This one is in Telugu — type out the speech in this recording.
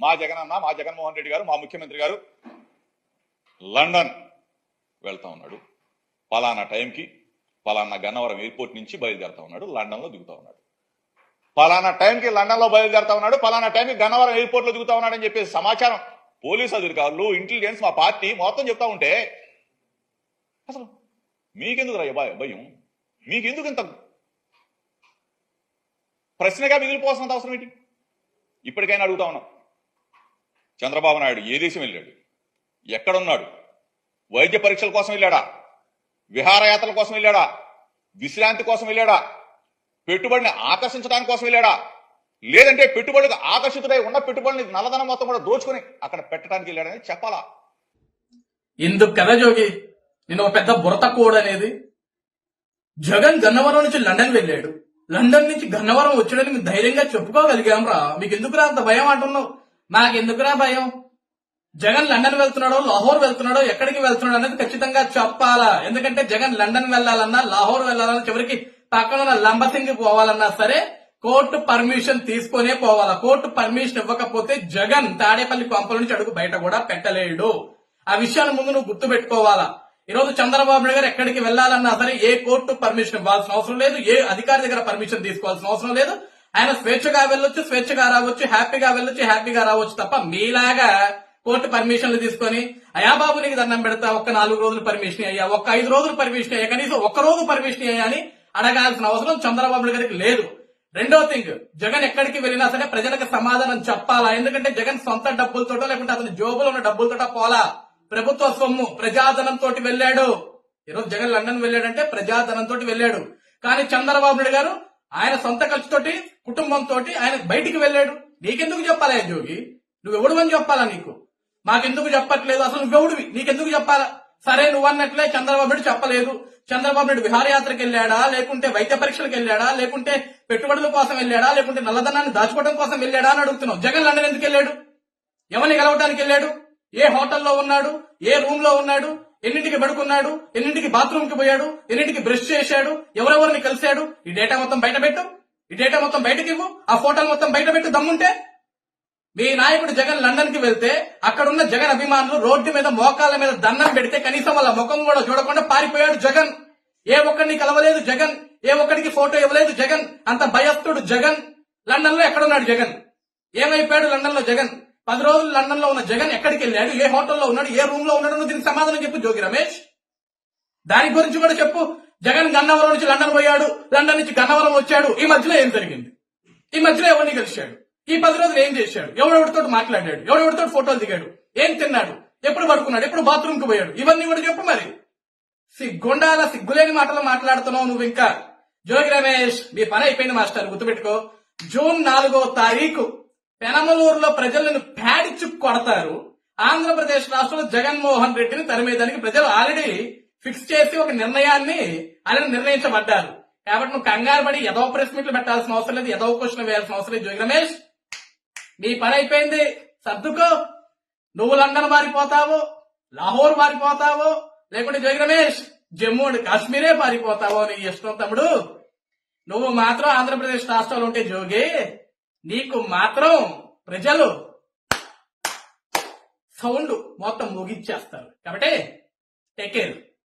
మా జగన్ అన్న మా జగన్మోహన్ రెడ్డి గారు మా ముఖ్యమంత్రి గారు లండన్ వెళ్తా ఉన్నాడు. పలానా టైంకి పలానా గన్నవరం ఎయిర్పోర్ట్ నుంచి బయలుదేరుతా ఉన్నాడు లండన్లో దిగుతా ఉన్నాడు. పలానా టైంకి లండన్లో బయలుదేరుతా ఉన్నాడు పలానా టైంకి గన్నవరం ఎయిర్పోర్ట్లో దిగుతా ఉన్నాడు అని చెప్పేసి సమాచారం పోలీసు అధికారులు ఇంటెలిజెన్స్ మా పార్టీ మొత్తం చెప్తా ఉంటే అసలు మీకెందుకు రా భయం? భయం? మీకెందుకు ఇంత ప్రశ్నగా మిగిలిపోవాల్సినంత అవసరం ఏంటి? ఇప్పటికైనా అడుగుతా ఉన్నాం. చంద్రబాబు నాయుడు ఏ దేశం వెళ్ళాడు? ఎక్కడున్నాడు? వైద్య పరీక్షల కోసం వెళ్ళాడా? విహారయాత్రల కోసం వెళ్ళాడా? విశ్రాంతి కోసం వెళ్ళాడా? పెట్టుబడిని ఆకర్షించడానికి కోసం వెళ్ళాడా? లేదంటే పెట్టుబడులకు ఆకర్షితుడై ఉన్న పెట్టుబడిని నల్లధనం మొత్తం కూడా దోచుకుని అక్కడ పెట్టడానికి వెళ్ళాడని చెప్పాలా? ఎందుకు కదా జోగి? నేను ఒక పెద్ద బురత కోడ్ అనేది జగన్ గన్నవరం నుంచి లండన్ వెళ్ళాడు. లండన్ నుంచి గన్నవరం వచ్చాడని మీరు ధైర్యంగా చెప్పుకోగలిగాం రా మీకు ఎందుకురా అంత భయం అంటున్నావు? నాకు భయం? జగన్ లండన్ వెళ్తున్నాడో లాహోర్ వెళ్తున్నాడో ఎక్కడికి వెళ్తున్నాడో అనేది ఖచ్చితంగా చెప్పాలా. ఎందుకంటే జగన్ లండన్ వెళ్ళాలన్నా లాహోర్ వెళ్ళాలన్నా చివరికి పక్కన ఉన్న లంబసింగి పోవాలన్నా సరే కోర్టు పర్మిషన్ తీసుకొనే పోవాలా. కోర్టు పర్మిషన్ ఇవ్వకపోతే జగన్ తాడేపల్లి కొంపల నుంచి అడుగు బయట కూడా పెట్టలేడు. ఆ విషయాన్ని ముందు నువ్వు గుర్తు పెట్టుకోవాలా ఈ రోజు చంద్రబాబు నాయుడు గారు ఎక్కడికి వెళ్ళాలన్నా సరే ఏ కోర్టు పర్మిషన్ ఇవ్వాల్సిన అవసరం లేదు ఏ అధికారి దగ్గర పర్మిషన్ తీసుకోవాల్సిన అవసరం లేదు ఆయన స్వేచ్ఛగా వెళ్ళొచ్చు స్వేచ్ఛగా రావచ్చు హ్యాపీగా వెళ్ళొచ్చు హ్యాపీగా రావచ్చు తప్ప మీలాగా కోర్టు పర్మిషన్లు తీసుకొని అయా బాబు నీకు దండం పెడతా ఒక్క నాలుగు రోజులు పర్మిషన్ అయ్యా ఒక్క ఐదు రోజులు పర్మిషన్ అయ్యా కనీసం ఒక్క రోజు పర్మిషన్ అయ్యా అని అడగాల్సిన అవసరం చంద్రబాబు గారికి లేదు. రెండో థింగ్ జగన్ ఎక్కడికి వెళ్ళినా సరే ప్రజలకు సమాధానం చెప్పాలా? ఎందుకంటే జగన్ సొంత డబ్బులతోటో లేకుంటే అతని జోబులో ఉన్న డబ్బులతోటో పోలా? ప్రభుత్వ సొమ్ము ప్రజాధనం తోటి వెళ్ళాడు. ఈరోజు జగన్ లండన్ వెళ్ళాడంటే ప్రజాధనంతో వెళ్ళాడు. కానీ చంద్రబాబు నాయుడు గారు ఆయన సొంత ఖర్చుతోటి కుటుంబంతో ఆయన బయటికి వెళ్ళాడు. నీకెందుకు చెప్పాలా జోగి? నువ్వెవడు అని చెప్పాలా నీకు? మాకెందుకు చెప్పట్లేదు? అసలు నువ్వెవడివి? నీకెందుకు చెప్పాలా? సరే నువ్వు అన్నట్లే చంద్రబాబు నాయుడు చెప్పలేదు. చంద్రబాబు నాయుడు విహారయాత్రకు వెళ్ళాడా? లేకుంటే వైద్య పరీక్షలకు వెళ్ళాడా? లేకుంటే పెట్టుబడుల కోసం వెళ్ళాడా? లేకుంటే నల్లధనాన్ని దాచుకోవడం కోసం వెళ్ళాడా అని అడుగుతున్నావు. జగన్ లండన్ ఎందుకు వెళ్ళాడు? ఎవరిని కలవటానికి వెళ్ళాడు? ఏ హోటల్లో ఉన్నాడు? ఏ రూమ్లో ఉన్నాడు? ఎన్నింటికి పడుకున్నాడు? ఎన్నింటికి బాత్రూమ్కి పోయాడు? ఎన్నింటికి బ్రష్ చేశాడు? ఎవరెవరిని కలిశాడు? ఈ డేటా మొత్తం బయట పెట్టు. ఈ డేటా మొత్తం బయటకి ఇవ్వు. ఆ ఫోటోలు మొత్తం బయట పెట్టు దమ్ముంటే. మీ నాయకుడు జగన్ లండన్కి వెళ్తే అక్కడున్న జగన్ అభిమానులు రోడ్డు మీద మోకాళ్ళ మీద దండం పెడితే కనీసం వాళ్ళ ముఖం కూడా చూడకుండా పారిపోయాడు జగన్. ఏ ఒక్కడిని కలవలేదు జగన్. ఏ ఒక్కడికి ఫోటో ఇవ్వలేదు జగన్. అంత భయస్థుడు జగన్. లండన్లో ఎక్కడున్నాడు జగన్? ఏమైపోయాడు లండన్లో జగన్? పది రోజులు లండన్లో ఉన్న జగన్ ఎక్కడికి వెళ్ళాడు? ఏ హోటల్లో ఉన్నాడు? ఏ రూమ్లో ఉన్నాడు? నువ్వు దీనికి సమాధానం చెప్పు జోగి రమేష్. దాని గురించి కూడా చెప్పు. జగన్ గన్నవరం నుంచి లండన్ పోయాడు. లండన్ నుంచి గన్నవరం వచ్చాడు. ఈ మధ్యలో ఏం జరిగింది? ఈ మధ్యలో ఎవరిని కలిశాడు? ఈ పది రోజులు ఏం చేశాడు? ఎవడెవడితో మాట్లాడాడు? ఎవడెవడితో ఫోటోలు దిగాడు? ఏం తిన్నాడు? ఎప్పుడు పడుకున్నాడు? ఎప్పుడు బాత్రూమ్కు పోయాడు? ఇవన్నీ కూడా చెప్పు మరి. సిగ్గుండాల సిగ్గులేని మాటలు మాట్లాడుతున్నావు నువ్వు ఇంకా? జోగి రమేష్ మీ పని అయిపోయింది మాస్టర్. గుర్తుపెట్టుకో. జూన్ నాలుగో తారీఖు పెనమలూరులో ప్రజలను ప్యాడిచ్చు కొడతారు. ఆంధ్రప్రదేశ్ రాష్ట్రంలో జగన్మోహన్ రెడ్డిని తరిమేదానికి ప్రజలు ఆల్రెడీ ఫిక్స్ చేసి ఒక నిర్ణయాన్ని ఆయన నిర్ణయించబడ్డారు. కాబట్టి నువ్వు కంగారు పడి ఏదో ప్రెస్ మీట్లు పెట్టాల్సిన అవసరం లేదు ఏదో క్వశ్చన్ వేయాల్సిన అవసరం లేదు. జోగి రమేష్ నీ పని అయిపోయింది. సర్దుకో. నువ్వు లండన్ మారిపోతావు లాహోర్ మారిపోతావు లేకుంటే జోగి రమేష్ జమ్మూ అండ్ కాశ్మీరే మారిపోతావు నీ ఇష్టం తమ్ముడు. నువ్వు మాత్రం ఆంధ్రప్రదేశ్ రాష్ట్రంలో ఉంటే జోగి. నీకు మాత్రం ప్రజలు సౌండ్ మొత్తం ముగించేస్తారు. కాబట్టి టేక్ కేర్